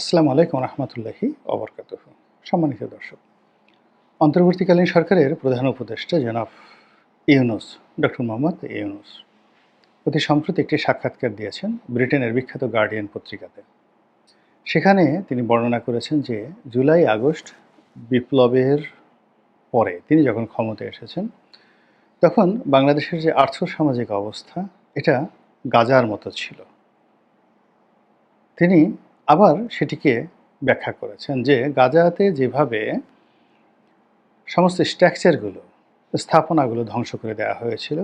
আসসালামু আলাইকুম রহমতুল্লাহি অবরকাত সম্মানিত দর্শক, অন্তর্বর্তীকালীন সরকারের প্রধান উপদেষ্টা জনাব ইউনুস, ডক্টর মোহাম্মদ ইউনুস অতি সম্প্রতি একটি সাক্ষাৎকার দিয়েছেন ব্রিটেনের বিখ্যাত গার্ডিয়ান পত্রিকাতে। সেখানে তিনি বর্ণনা করেছেন যে, জুলাই, আগস্ট বিপ্লবের পরে তিনি যখন ক্ষমতায় এসেছেন, তখন বাংলাদেশের যে আর্থসামাজিক অবস্থা, এটা গাজার মতো ছিল। তিনি আবার সেটিকে ব্যাখ্যা করেছেন যে গাজাতে যেভাবে সমস্ত স্ট্রাকচারগুলো, স্থাপনাগুলো ধ্বংস করে দেওয়া হয়েছিল,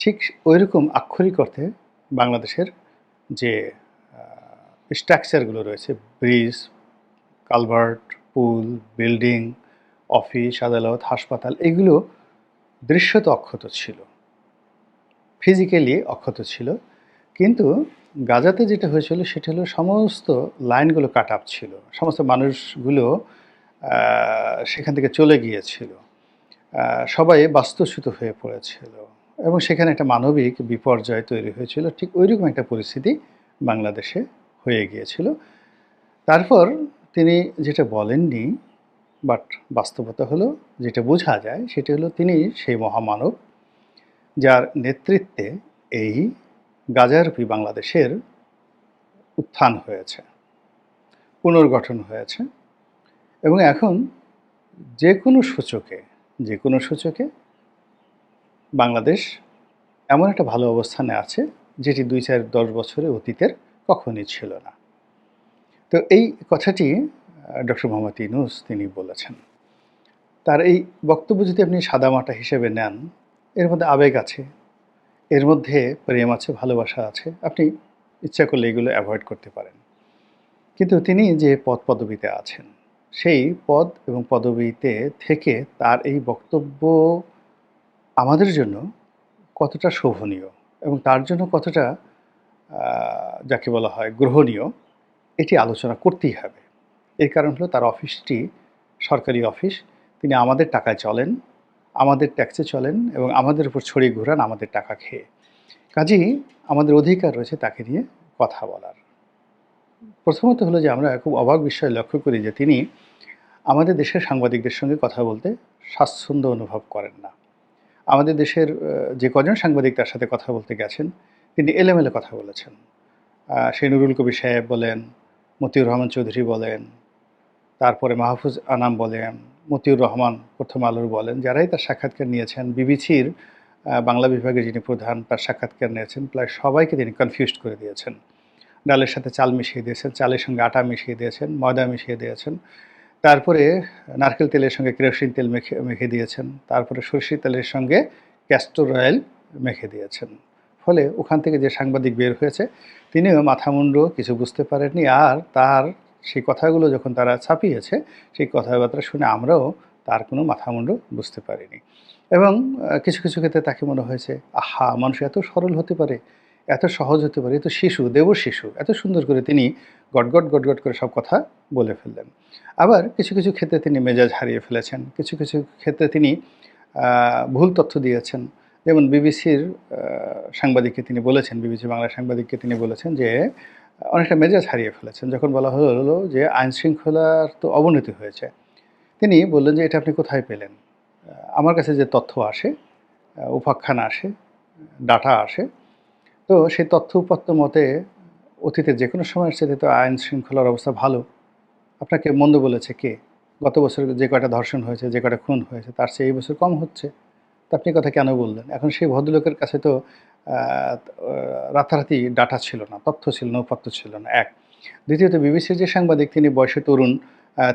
ঠিক ওইরকম আক্ষরিক অর্থে বাংলাদেশের যে স্ট্রাকচারগুলো রয়েছে, ব্রিজ, কালভার্ট, পুল, বিল্ডিং, অফিস, আদালত, হাসপাতাল, এগুলো দৃশ্যত অক্ষত ছিল। ফিজিক্যালি অক্ষত ছিল। কিন্তু গাজাতে যেটা হয়েছিল সেটা হলো সমস্ত লাইনগুলো কাট আপ ছিল। সমস্ত মানুষগুলো সেখান থেকে চলে গিয়েছিল। সবাই বাস্তুচ্যুত হয়ে পড়েছিল এবং সেখানে একটা মানবিক বিপর্যয় তৈরি হয়েছিল। ঠিক ওইরকম একটা পরিস্থিতি বাংলাদেশে হয়ে গিয়েছিল। তারপর তিনি যেটা বলেননি, বাট বাস্তবতা হলো যেটা বোঝা যায় সেটা হলো তিনি সেই মহামানব, যার নেতৃত্বে এই গাজারূপী বাংলাদেশের উত্থান হয়েছে, পুনর্গঠন হয়েছে এবং এখন যে কোনো সূচকে, যে কোনো সূচকে বাংলাদেশ এমন একটা ভালো অবস্থানে আছে যেটি দুই চার দশ বছরের অতীতের কখনই ছিল না। তো এই কথাটি ডক্টর মোহাম্মদ ইনুস তিনি বলেছেন। তার এই বক্তব্য যদি আপনি সাদামাটা হিসেবে নেন, এর মধ্যে আবেগ আছে। এর মধ্যে প্রেম আছে, ভালোবাসা আছে। আপনি ইচ্ছা করলে এগুলো অ্যাভয়েড করতে পারেন। কিন্তু তিনি যে পদ পদবিতে আছেন, সেই পদ এবং পদবিতে থেকে তার এই বক্তব্য আমাদের জন্য কতটা শোভনীয় এবং তার জন্য কতটা যাকে বলা হয় গ্রহণীয়, এটি আলোচনা করতেই হবে। এর কারণ হলো তার অফিসটি সরকারি অফিস, তিনি আমাদের টাকায় চলেন। আমাদের ট্যাক্সে চলেন এবং আমাদের উপর ছড়িয়ে ঘুরান আমাদের টাকা খেয়ে। কাজেই আমাদের অধিকার রয়েছে তাকে নিয়ে কথা বলার। প্রথমত হলো যে আমরা খুব অবাক বিষয় লক্ষ্য করি যে তিনি আমাদের দেশের সাংবাদিকদের সঙ্গে কথা বলতে স্বাচ্ছন্দ্য অনুভব করেন না। আমাদের দেশের যে কজন সাংবাদিক তার সাথে কথা বলতে গেছেন, তিনি এলেমেলে কথা বলেছেন। সেই নুরুল কবির সাহেব বলেন, মতিউর রহমান চৌধুরী বলেন, তারপরে মাহফুজ আনাম বলেন মতিউর রহমান প্রথম আলোর বলেন, যারাই তার সাক্ষাৎকার নিয়েছেন, বিবিসির বাংলা বিভাগের যিনি প্রধান, তার সাক্ষাৎকার নিয়েছেন, প্রায় সবাইকে তিনি কনফিউজড করে দিয়েছেন। ডালের সাথে চাল মিশিয়ে দিয়েছেন, চালের সঙ্গে আটা মিশিয়ে দিয়েছেন, ময়দা মিশিয়ে দিয়েছেন। তারপরে নারকেল তেলের সঙ্গে কেরোসিন তেল মেখে মেখে দিয়েছেন। তারপরে সরষের তেলের সঙ্গে ক্যাস্টর অয়েল মেখে দিয়েছেন। ফলে ওখান থেকে যে সাংবাদিক বের হয়েছে, তিনিও মাথামুন্ড কিছু বুঝতে পারেননি। আর তার সেই কথাগুলো যখন তারা ছাপিয়েছে, সেই কথাবার্তা শুনে আমরাও তার কোনো মাথামুন্ড বুঝতে পারিনি। এবং কিছু কিছু ক্ষেত্রে তাকে মনে হয়েছে, আহা, মানুষ এত সরল হতে পারে, এত সহজ হতে পারে এত শিশু দেব শিশু, এত সুন্দর করে তিনি গটগট গটগট করে সব কথা বলে ফেললেন। আবার কিছু কিছু ক্ষেত্রে তিনি মেজাজ হারিয়ে ফেলেছেন, কিছু কিছু ক্ষেত্রে তিনি ভুল তথ্য দিয়েছেন। যেমন বিবিসির সাংবাদিককে তিনি বলেছেন, বিবিসি বাংলা সাংবাদিককে তিনি বলেছেন যে অনেকটা মেজাজ হারিয়ে ফেলেছেন যখন বলা হলো যে আইন শৃঙ্খলার তো অবনতি হয়েছে। তিনি বললেন যে, এটা আপনি কোথায় পেলেন? আমার কাছে যে তথ্য আসে উপাখ্যান আসে, ডাটা আসে, তো সেই তথ্য উপাত্ত মতে অতীতের যে কোনো সময়ের সাথে তো আইন শৃঙ্খলার অবস্থা ভালো। আপনাকে মন্দ বলেছে কে? গত বছর যে কয়টা ধর্ষণ হয়েছে, যে কয়টা খুন হয়েছে, তার চেয়ে এই বছর কম হচ্ছে। আপনি কথা কেন বললেন? এখন সেই ভদ্রলোকের কাছে তো রাতারাতি ডাটা ছিল না, তথ্য ছিল না, উপাত্ত ছিল না, এক। দ্বিতীয়ত, বিবিসির যে সাংবাদিক, তিনি বয়সে তরুণ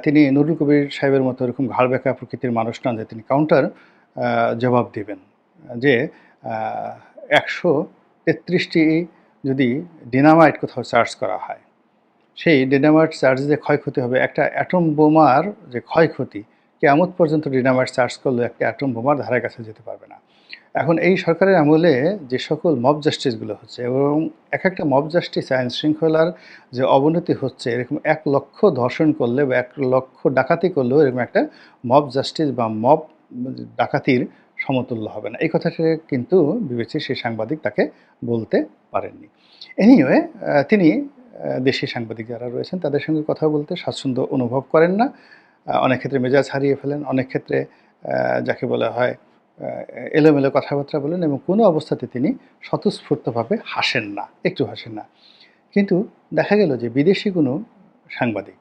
তিনি নুরুল কবির সাহেবের মতো এরকম ঘাড় বেঁকা প্রকৃতির মানুষ নন যে তিনি কাউন্টার জবাব দিবেন, যে একশো তেত্রিশটি যদি ডিনামাইট কোথাও চার্জ করা হয়, সেই ডিনামাইট চার্জ যে ক্ষয়ক্ষতি হবে, একটা অ্যাটম বোমার যে ক্ষয়ক্ষতি কেমন পর্যন্ত ডিনামাইট চার্জ করলে একটা অ্যাটম বোমার ধারে কাছে যেতে পারবে না। এখন এই সরকারের আমলে যে সকল মব জাস্টিসগুলো হচ্ছে এবং এক একটা মব জাস্টিস আইন শৃঙ্খলার যে অবনতি হচ্ছে, এরকম এক লক্ষ ধর্ষণ করলে বা এক লক্ষ ডাকাতি করলেও এরকম একটা মব জাস্টিস বা মব ডাকাতির সমতুল্য হবে না। এই কথাটা কিন্তু বিবেচি সেই সাংবাদিক তাকে বলতে পারেননি। এনিওয়ে তিনি দেশি সাংবাদিক যারা রয়েছেন তাদের সঙ্গে কথা বলতে স্বাচ্ছন্দ্য অনুভব করেন না। অনেক ক্ষেত্রে মেজাজ হারিয়ে ফেলেন, অনেক ক্ষেত্রে যাকে বলা হয় এলোমেলো কথাবার্তা বলেন এবং কোনো অবস্থাতে তিনি স্বতঃস্ফূর্তভাবে হাসেন না, একটু হাসেন না। কিন্তু দেখা গেল যে বিদেশি কোনো সাংবাদিক,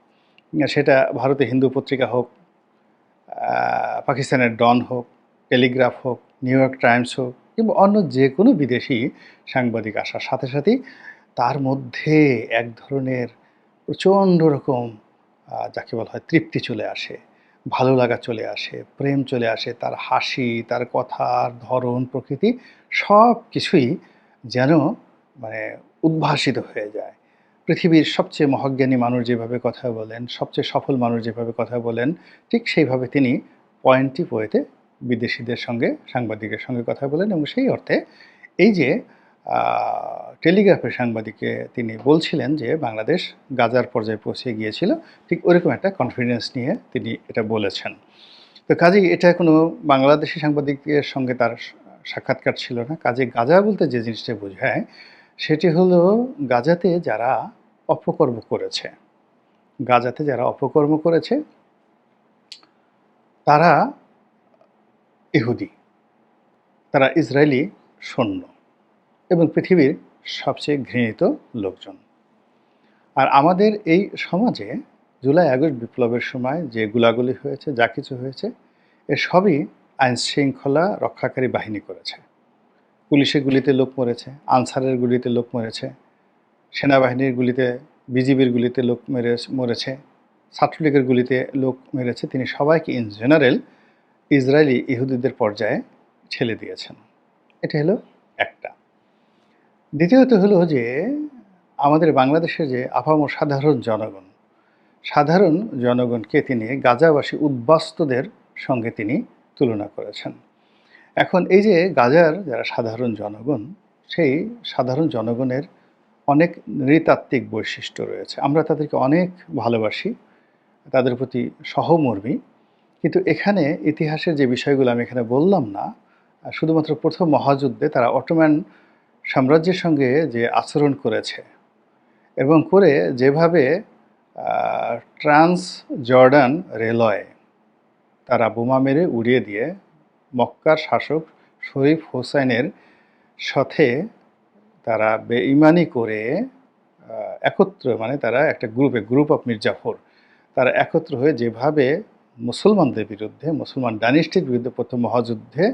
সেটা ভারতে হিন্দু পত্রিকা হোক পাকিস্তানের ডন হোক, টেলিগ্রাফ হোক, নিউ ইয়র্ক টাইমস হোক, কিংবা অন্য যে কোনো বিদেশি সাংবাদিক আসার সাথে সাথেই তার মধ্যে এক ধরনের প্রচণ্ড রকম যাকে বলা হয় তৃপ্তি চলে আসে, ভালো লাগা চলে আসে, প্রেম চলে আসে, তার হাসি, তার কথার ধরন, প্রকৃতি সব কিছুই যেন মানে উদ্ভাসিত হয়ে যায়। পৃথিবীর সবচেয়ে মহাজ্ঞানী মানুষ যেভাবে কথা বলেন, সবচেয়ে সফল মানুষ যেভাবে কথা বলেন, ঠিক সেইভাবে তিনি পয়েন্টটি পয়েতে বিদেশিদের সঙ্গে, সাংবাদিকের সঙ্গে কথা বলেন এবং সেই অর্থে এই যে টেলিগ্রাফের সাংবাদিককে তিনি বলছিলেন যে বাংলাদেশ গাজার পর্যায়ে পৌঁছে গিয়েছিল। ঠিক ওরকম একটা কনফিডেন্স নিয়ে তিনি এটা বলেছেন। তো কাজেই এটা কোনো বাংলাদেশি সাংবাদিকের সঙ্গে তার সাক্ষাৎকার ছিল না। কাজে গাজা বলতে যে জিনিসটা বোঝায়, সেটি হলো গাজাতে যারা অপকর্ম করেছে, গাজাতে যারা অপকর্ম করেছে, তারা ইহুদি, তারা ইসরায়েলি সৈন্য। এবং পৃথিবীর সবচেয়ে ঘৃণিত লোকজন। আর আমাদের এই সমাজে জুলাই আগস্ট বিপ্লবের সময় যে গুলাগুলি হয়েছে, যা কিছু হয়েছে, এ সবই আইন শৃঙ্খলা রক্ষাকারী বাহিনী করেছে। পুলিশের গুলিতে লোক মরেছে, আনসারের গুলিতে লোক মরেছে, সেনাবাহিনীর গুলিতে, বিজিবির গুলিতে লোক মেরে মরেছে, ছাত্রলীগের গুলিতে লোক মেরেছে, তিনি সবাইকে ইন জেনারেল ইসরায়েলি ইহুদিদের পর্যায়ে ঠেলে দিয়েছেন। এটা হলো একটা। দ্বিতীয়ত হলো যে, আমাদের বাংলাদেশের যে আপামর সাধারণ জনগণ, সাধারণ জনগণকে তিনি গাজাবাসী উদ্বাস্তুদের সঙ্গে তিনি তুলনা করেছেন। এখন এই যে গাজার যারা সাধারণ জনগণ, সেই সাধারণ জনগণের অনেক নৃতাত্ত্বিক বৈশিষ্ট্য রয়েছে। আমরা তাদেরকে অনেক ভালোবাসি, তাদের প্রতি সহমর্মী, কিন্তু এখানে ইতিহাসের যে বিষয়গুলো আমি এখানে বললাম না, শুধুমাত্র প্রথম মহাযুদ্ধে তারা অটোম্যান সাম্রাজ্যের সঙ্গে যে আচরণ করেছে এবং করে যেভাবে ট্রান্স জর্ডান রেলওয়ে তারা বোমা মেরে উড়িয়ে দিয়ে মক্কার শাসক শরীফ হোসেনের সাথে তারা বেইমানি করে একত্র মানে তারা একটা গ্রুপে গ্রুপ অফ মির্জাফর তারা একত্র হয়ে যেভাবে মুসলমানদের বিরুদ্ধে, মুসলমান ডাইনেস্টির বিরুদ্ধে প্রথম মহাযুদ্ধে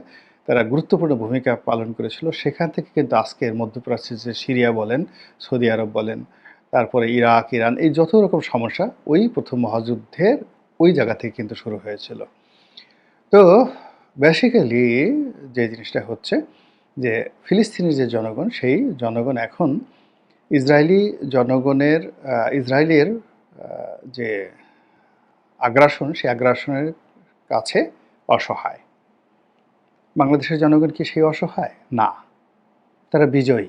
তারা গুরুত্বপূর্ণ ভূমিকা পালন করেছিল। সেখান থেকে কিন্তু আজকের মধ্যপ্রাচ্যের যে সিরিয়া বলেন, সৌদি আরব বলেন, তারপরে ইরাক, ইরান, এই যত রকম সমস্যা, ওই প্রথম মহাযুদ্ধের ওই জায়গা থেকে কিন্তু শুরু হয়েছিল। তো বেসিক্যালি যে জিনিসটা হচ্ছে যে ফিলিস্তিনের যে জনগণ, সেই জনগণ এখন ইসরায়েলি জনগণের ইসরায়েলের যে আগ্রাসন, সেই আগ্রাসনের কাছে অসহায়। বাংলাদেশের জনগণ কি সেই অসহায়? না। তারা বিজয়ী।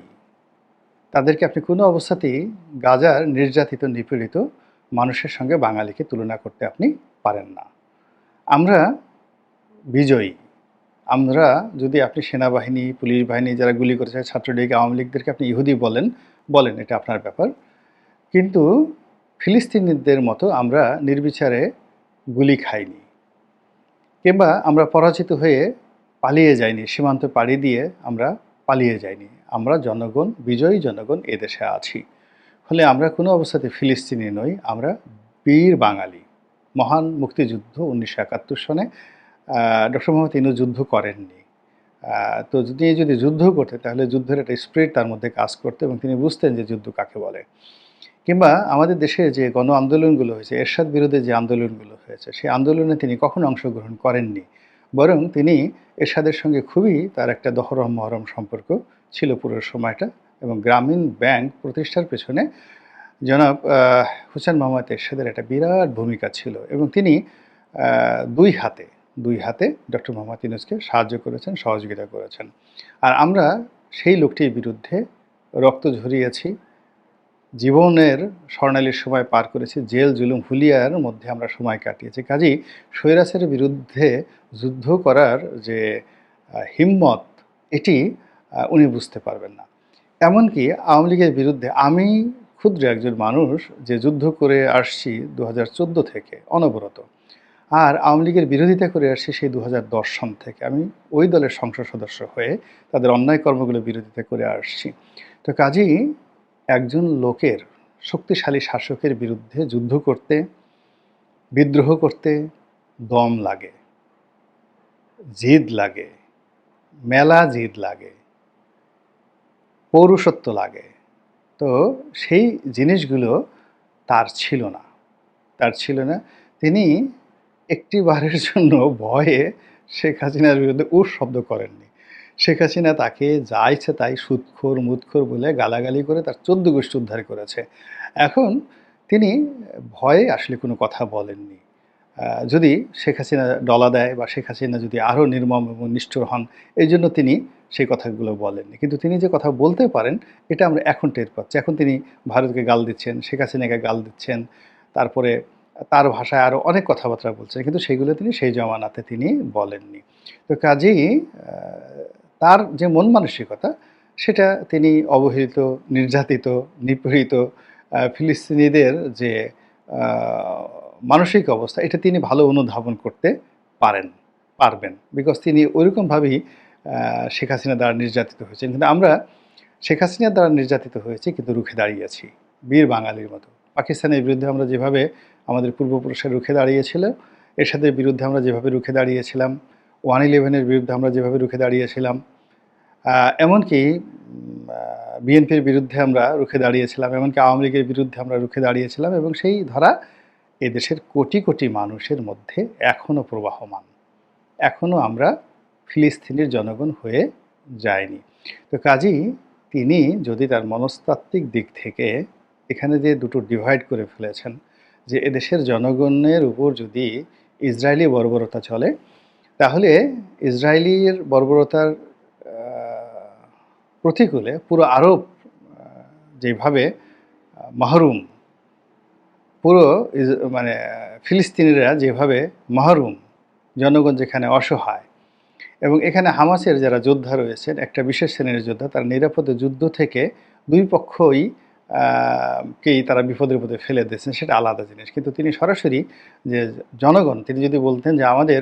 তাদেরকে আপনি কোনো অবস্থাতেই গাজার নির্যাতিত, নিপীড়িত মানুষের সঙ্গে বাঙালিকে তুলনা করতে আপনি পারেন না। আমরা বিজয়ী। আমরা যদি আপনি সেনাবাহিনী, পুলিশ বাহিনী যারা গুলি করেছে, ছাত্রলীগ, আওয়ামী লীগদেরকে আপনি ইহুদি বলেন বলেন, এটা আপনার ব্যাপার। কিন্তু ফিলিস্তিনিদের মতো আমরা নির্বিচারে গুলি খাইনি। কিংবা আমরা পরাজিত হয়ে পালিয়ে যাইনি সীমান্ত পাড়ি দিয়ে আমরা পালিয়ে যাইনি। আমরা জনগণ, বিজয়ী জনগণ এদেশে আছি। ফলে আমরা কোনো অবস্থাতে ফিলিস্তিনি নই, আমরা বীর বাঙালি। মহান মুক্তিযুদ্ধ উনিশশো একাত্তর সনে ডক্টর মোহাম্মদ ইনু যুদ্ধ করেননি। তো তিনি যদি যুদ্ধ করতেন তাহলে যুদ্ধের একটা স্পিরিট তার মধ্যে কাজ করতো এবং তিনি বুঝতেন যে যুদ্ধ কাকে বলে। কিংবা আমাদের দেশে যে গণ আন্দোলনগুলো হয়েছে, এরশাদ বিরোধী যে আন্দোলনগুলো হয়েছে, সেই আন্দোলনে তিনি কখনো অংশগ্রহণ করেননি। বরং তিনি এরশাদের সঙ্গে খুবই তার একটা দহরম মহরম সম্পর্ক ছিল পুরো সময়টা এবং গ্রামীণ ব্যাংক প্রতিষ্ঠার পেছনে জনাব হুসেন মোহাম্মদ এরশাদের একটা বিরাট ভূমিকা ছিল এবং তিনি দুই হাতে দুই হাতে ডক্টর মোহাম্মদ ইউনুসকে সাহায্য করেছেন, সহযোগিতা করেছেন। আর আমরা সেই লোকটির বিরুদ্ধে রক্ত ঝরিয়েছি জীবনের স্বর্ণালীর সময় পার করেছি, জেল, জুলুম, হুলিয়ার মধ্যে আমরা সময় কাটিয়েছি। কাজেই স্বৈরাচারের বিরুদ্ধে যুদ্ধ করার যে হিম্মত, এটি উনি বুঝতে পারবেন না। এমনকি আওয়ামী লীগের বিরুদ্ধে আমি ক্ষুদ্র একজন মানুষ যে যুদ্ধ করে আসছি দু হাজার চোদ্দ থেকে অনবরত, আর আওয়ামী লীগের বিরোধিতা করে আসছি সেই দু হাজার দশ সন থেকে। আমি ওই দলের সংসদ সদস্য হয়ে তাদের অন্যায় কর্মগুলো বিরোধিতা করে আসছি। তো কাজেই একজন লোকের শক্তিশালী শাসকের বিরুদ্ধে যুদ্ধ করতে, বিদ্রোহ করতে দম লাগে, জিদ লাগে, মেলা জিদ লাগে, পৌরুষত্ব লাগে। তো সেই জিনিসগুলো তার ছিল না। তার ছিল না। তিনি একটি বারের জন্য ভয়ে শেখ হাসিনার বিরুদ্ধে উর শব্দ করেননি। শেখ হাসিনা তাকে যা ইচ্ছে তাই সুৎখোর, মুৎখোর বলে গালাগালি করে তার চোদ্দ গোষ্ঠী উদ্ধার করেছে। এখন তিনি ভয়ে আসলে কোনো কথা বলেননি। যদি শেখ হাসিনা ডলা দেয় বা শেখ হাসিনা যদি আরও নির্মম এবং নিষ্ঠুর হন, এই জন্য তিনি সেই কথাগুলো বলেননি। কিন্তু তিনি যে কথা বলতে পারেন, এটা আমরা এখন টের পাচ্ছি। এখন তিনি ভারতকে গাল দিচ্ছেন, শেখ হাসিনাকে গাল দিচ্ছেন, তারপরে তার ভাষায় আরও অনেক কথাবার্তা বলছেন, কিন্তু সেগুলো তিনি সেই জমানাতে তিনি বলেননি। তো কাজেই তার যে মন মানসিকতা, সেটা তিনি অবহেলিত, নির্যাতিত, নিপীড়িত ফিলিস্তিনিদের যে মানসিক অবস্থা, এটা তিনি ভালো অনুধাবন করতে পারেন, পারবেন। বিকজ তিনি ওইরকমভাবেই শেখ হাসিনা দ্বারা নির্যাতিত হয়েছেন। কিন্তু আমরা শেখ হাসিনার দ্বারা নির্যাতিত হয়েছি, কিন্তু রুখে দাঁড়িয়েছি, বীর বাঙালির মতো। পাকিস্তানের বিরুদ্ধে আমরা যেভাবে আমাদের পূর্বপুরুষের রুখে দাঁড়িয়েছিল, এরশাদের বিরুদ্ধে আমরা যেভাবে রুখে দাঁড়িয়েছিলাম, ওয়ান ইলেভেনের বিরুদ্ধে আমরা যেভাবে রুখে দাঁড়িয়েছিলাম এমনকি বিএনপির বিরুদ্ধে আমরা রুখে দাঁড়িয়েছিলাম, এমনকি আওয়ামী লীগের বিরুদ্ধে আমরা রুখে দাঁড়িয়েছিলাম এবং সেই ধারা এদেশের কোটি কোটি মানুষের মধ্যে এখনও প্রবাহমান। এখনও আমরা ফিলিস্তিনের জনগণ হয়ে যায়নি তো কাজেই তিনি যদি তার মনস্তাত্ত্বিক দিক থেকে এখানে যে দুটো ডিভাইড করে ফেলেছেন, যে এদেশের জনগণের উপর যদি ইসরায়েলি বর্বরতা চলে, তাহলে ইসরায়েলির বর্বরতার প্রতিকূলে পুরো আরব যেভাবে মাহরুম, পুরো মানে ফিলিস্তিনিরা যেভাবে মাহরুম, জনগণ যেখানে অসহায়, এবং এখানে হামাসের যারা যোদ্ধা রয়েছেন, একটা বিশেষ শ্রেণির যোদ্ধা, তারা নিরাপদে যুদ্ধ থেকে দুই পক্ষই কেই তারা বিপদের মধ্যে ফেলে দিয়েছেন, সেটা আলাদা জিনিস। কিন্তু তিনি সরাসরি যে জনগণ, তিনি যদি বলতেন যে আমাদের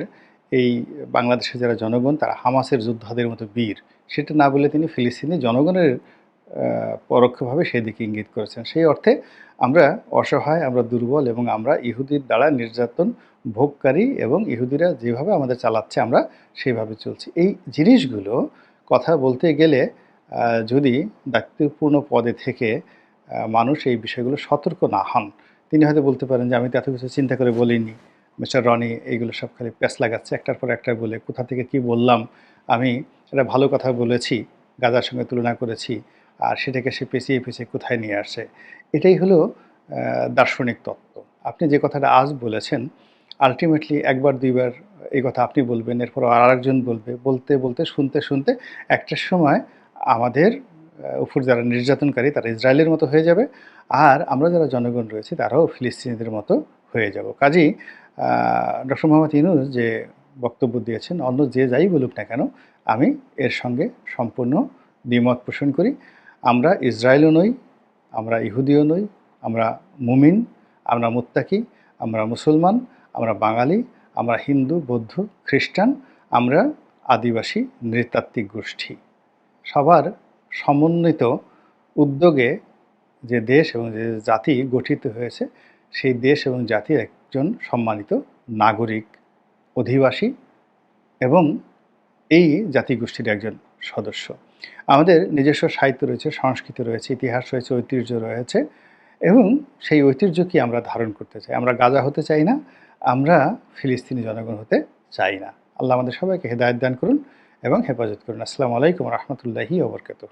এই বাংলাদেশের যারা জনগণ, তারা হামাসের যোদ্ধাদের মতো বীর, সেটা না বলে তিনি ফিলিস্তিনি জনগণের পরোক্ষভাবে সেদিকে ইঙ্গিত করেছেন। সেই অর্থে আমরা অসহায়, আমরা দুর্বল এবং আমরা ইহুদির দ্বারা নির্যাতন ভোগকারী এবং ইহুদিরা যেভাবে আমাদের চালাচ্ছে, আমরা সেইভাবে চলছি। এই জিনিসগুলো কথা বলতে গেলে যদি দায়িত্বপূর্ণ পদে থেকে মানুষ এই বিষয়গুলো সতর্ক না হন, তিনি হয়তো বলতে পারেন যে, আমি তো এত কিছু চিন্তা করে বলিনি। মিস্টার রনি এইগুলো সব খালি প্যাস লাগাচ্ছে, একটার পর একটা বলে, কোথা থেকে কি বললাম? আমি একটা ভালো কথা বলেছি, গাজার সঙ্গে তুলনা করেছি, আর সেটাকে সে পেঁচিয়ে পেঁচিয়ে কোথায় নিয়ে আসে? এটাই হলো দার্শনিক তত্ত্ব। আপনি যে কথাটা আজ বলেছেন আলটিমেটলি একবার, দুইবার এই কথা আপনি বলবেন, এরপর আর আরেকজন বলবে, বলতে বলতে, শুনতে শুনতে একটা সময় আমাদের উপর যারা নির্যাতনকারী তারা ইসরায়েলের মতো হয়ে যাবে, আর আমরা যারা জনগণ রয়েছি তারাও ফিলিস্তিনিদের মতো হয়ে যাব। কাজেই ডক্টর মোহাম্মদ ইউনুস যে বক্তব্য দিয়েছেন, অন্য যে যাই বলুক না কেন, আমি এর সঙ্গে সম্পূর্ণ দ্বিমত পোষণ করি। আমরা ইসরায়েলও নই, আমরা ইহুদিও নই, আমরা মুমিন, আমরা মুত্তাকি, আমরা মুসলমান, আমরা বাঙালি, আমরা হিন্দু, বৌদ্ধ, খ্রিস্টান, আমরা আদিবাসী, নৃতাত্ত্বিক গোষ্ঠী। সবার সমন্বিত উদ্যোগে যে দেশ এবং যে জাতি গঠিত হয়েছে সেই দেশ এবং জাতির একজন সম্মানিত নাগরিক, অধিবাসী এবং এই জাতিগোষ্ঠীর একজন সদস্য। আমাদের নিজস্ব সাহিত্য রয়েছে, সংস্কৃতি রয়েছে, ইতিহাস রয়েছে, ঐতিহ্য রয়েছে এবং সেই ঐতিহ্যকে আমরা ধারণ করতে চাই। আমরা গাজা হতে চাই না, আমরা ফিলিস্তিনি জনগণ হতে চাই না। আল্লাহ আমাদের সবাইকে হেদায়ত দান করুন এবং হেফাজত করুন। আসসালামু আলাইকুম রহমতুল্লাহি ওবরকাতুহ